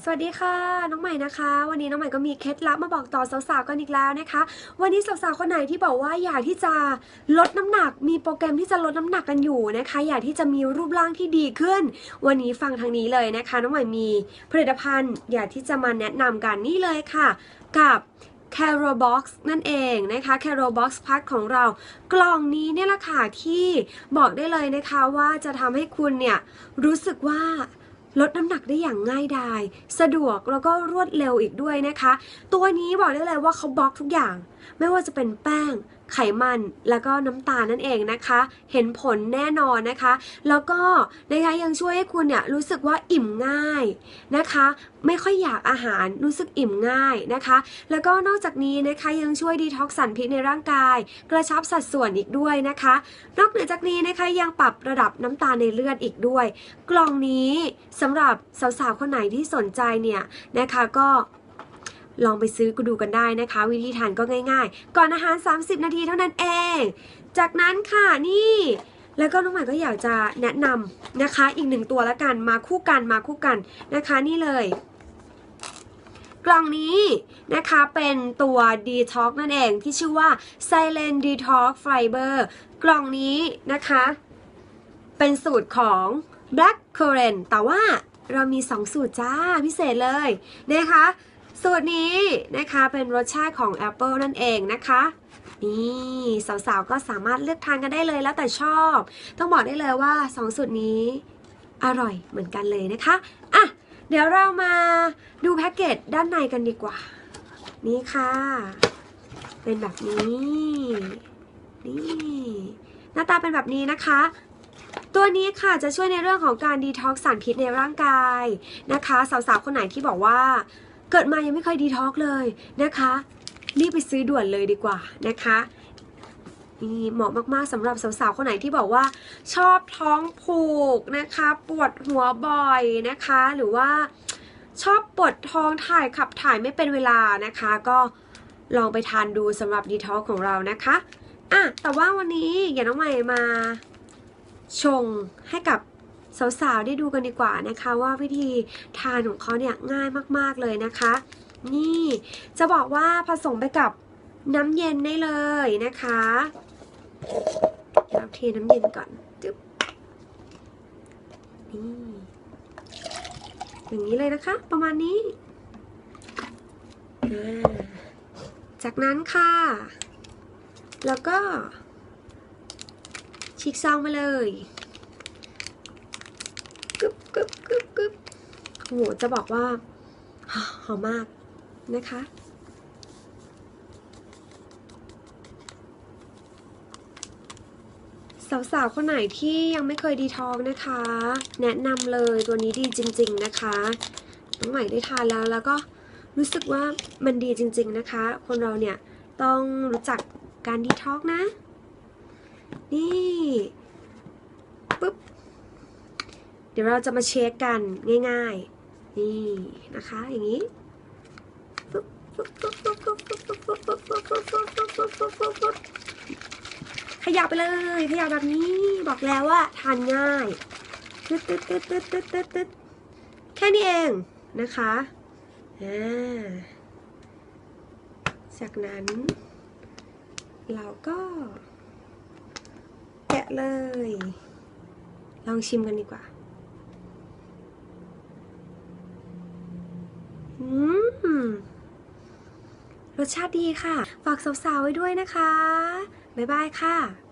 สวัสดีค่ะน้องใหม่นะคะ วันนี้น้องใหม่ก็มีเคล็ดลับมาบอกต่อสาวๆกันอีกแล้วนะคะ วันนี้สาวๆคนไหนที่บอกว่าอยากที่จะลดน้ำหนัก มีโปรแกรมที่จะลดน้ำหนักกันอยู่นะคะ อยากที่จะมีรูปร่างที่ดีขึ้น วันนี้ฟังทางนี้เลยนะคะ น้องใหม่มีผลิตภัณฑ์ อยากที่จะมาแนะนำกันนี่เลยค่ะ กับ c a r o Box นั่นเองนะคะ c a r o Box Plus ของเรากล่องนี้เนี่ยแหละค่ะที่บอกได้เลยนะคะว่าจะทำให้คุณเนี่ยรู้สึกว่า ลดน้ำหนักได้อย่างง่ายดาย สะดวกแล้วก็รวดเร็วอีกด้วยนะคะ ตัวนี้บอกได้เลยว่าเขาบล็อกทุกอย่าง ไม่ว่าจะเป็นแป้ง ไขมันแล้วก็น้ำตาลนั่นเองนะคะ เห็นผลแน่นอนนะคะ แล้วก็นะคะยังช่วยให้คุณเนี่ยรู้สึกว่าอิ่มง่ายนะคะ ไม่ค่อยอยากอาหารรู้สึกอิ่มง่ายนะคะ แล้วก็นอกจากนี้นะคะยังช่วยดีท็อกซ์สารพิษในร่างกาย กระชับสัดส่วนอีกด้วยนะคะ นอกเหนือจากนี้นะคะยังปรับระดับน้ำตาลในเลือดอีกด้วย กล่องนี้สำหรับสาวๆคนไหนที่สนใจเนี่ยนะคะก็ ลองไปซื้อกูดูกันได้นะคะ วิธีทานก็ง่ายๆ ก่อนอาหาร 30 นาทีเท่านั้นเอง จากนั้นค่ะนี่แล้วก็น้องใหม่ก็อยากจะแนะนำนะคะ อีกหนึ่งตัวละกันมาคู่กันมาคู่กันนะคะ นี่เลย กล่องนี้นะคะเป็นตัว Detox นั่นเองที่ชื่อว่า Silent Detox Fiber กล่องนี้นะคะ เป็นสูตรของ Black Currant แต่ว่าเรามี 2 สูตรจ้าพิเศษเลยนะคะ สูตรนี้นะคะเป็นรสชาติของ Apple นั่นเองนะคะนี่สาวๆก็สามารถเลือกทานกันได้เลยแล้วแต่ชอบ ต้องบอกได้เลยว่า2สูตรนี้อร่อยเหมือนกันเลยนะคะอะเดี๋ยวเรามาดูแพ็กเกจด้านในกันดีกว่า นี่ค่ะ เป็นแบบนี้นี่หน้าตาเป็นแบบนี้นะคะตัวนี้ค่ะจะช่วยในเรื่องของการดีท็อกซ์สารพิษในร่างกายนะคะ สาวๆ คนไหนที่บอกว่า เกิดมายังไม่เคยดีท็อกเลยนะคะ รีบไปซื้อด่วนเลยดีกว่านะคะนี่เหมาะมากๆสำหรับสาวๆคนไหนที่บอกว่า ชอบท้องผูกนะคะ ปวดหัวบ่อยนะคะ หรือว่าชอบปวดท้องถ่ายขับถ่ายไม่เป็นเวลานะคะ ก็ลองไปทานดูสำหรับดีท็อกของเรานะคะอะแต่ว่าวันนี้อย่าน้องใหม่มาชงให้กับ สาวๆ ได้ดูกันดีกว่านะคะ ว่าวิธีทานของเขาเนี่ยง่ายมากๆเลยนะคะ นี่จะบอกว่าผสมไปกับน้ำเย็นได้เลยนะคะเราเทน้ำเย็นก่อนจึ๊บนี่อย่างนี้เลยนะคะ ประมาณนี้ จากนั้นค่ะ แล้วก็ฉีกซองมาเลย กึบกึบกึบกึบโหจะบอกว่าหอมมากนะคะสาวๆ คนไหนที่ยังไม่เคยดีทองนะคะ แนะนำเลยตัวนี้ดีจริง ๆนะคะน้องใหม่ได้ทานแล้วแล้วก็รู้สึกว่ามันดีจริง ๆนะคะ คนเราเนี่ยต้องรู้จักการดีท็อกนะ นี่ เดี๋ยวเราจะมาเช็คกันง่าย ๆ นี่นะคะ อย่างนี้ขยับไปเลยขยับแบบนี้บอกแล้วว่าทานง่ายตึ๊ดตึ๊ดตึ๊ดตึ๊ดตึ๊ดตึ๊ดตึ๊ดแค่นี้เองนะคะอ่าจากนั้น เราก็แกะเลย ลองชิมกันดีกว่า รสชาติดีค่ะ ฝากสาวๆไว้ด้วยนะคะ บ๊ายบายค่ะ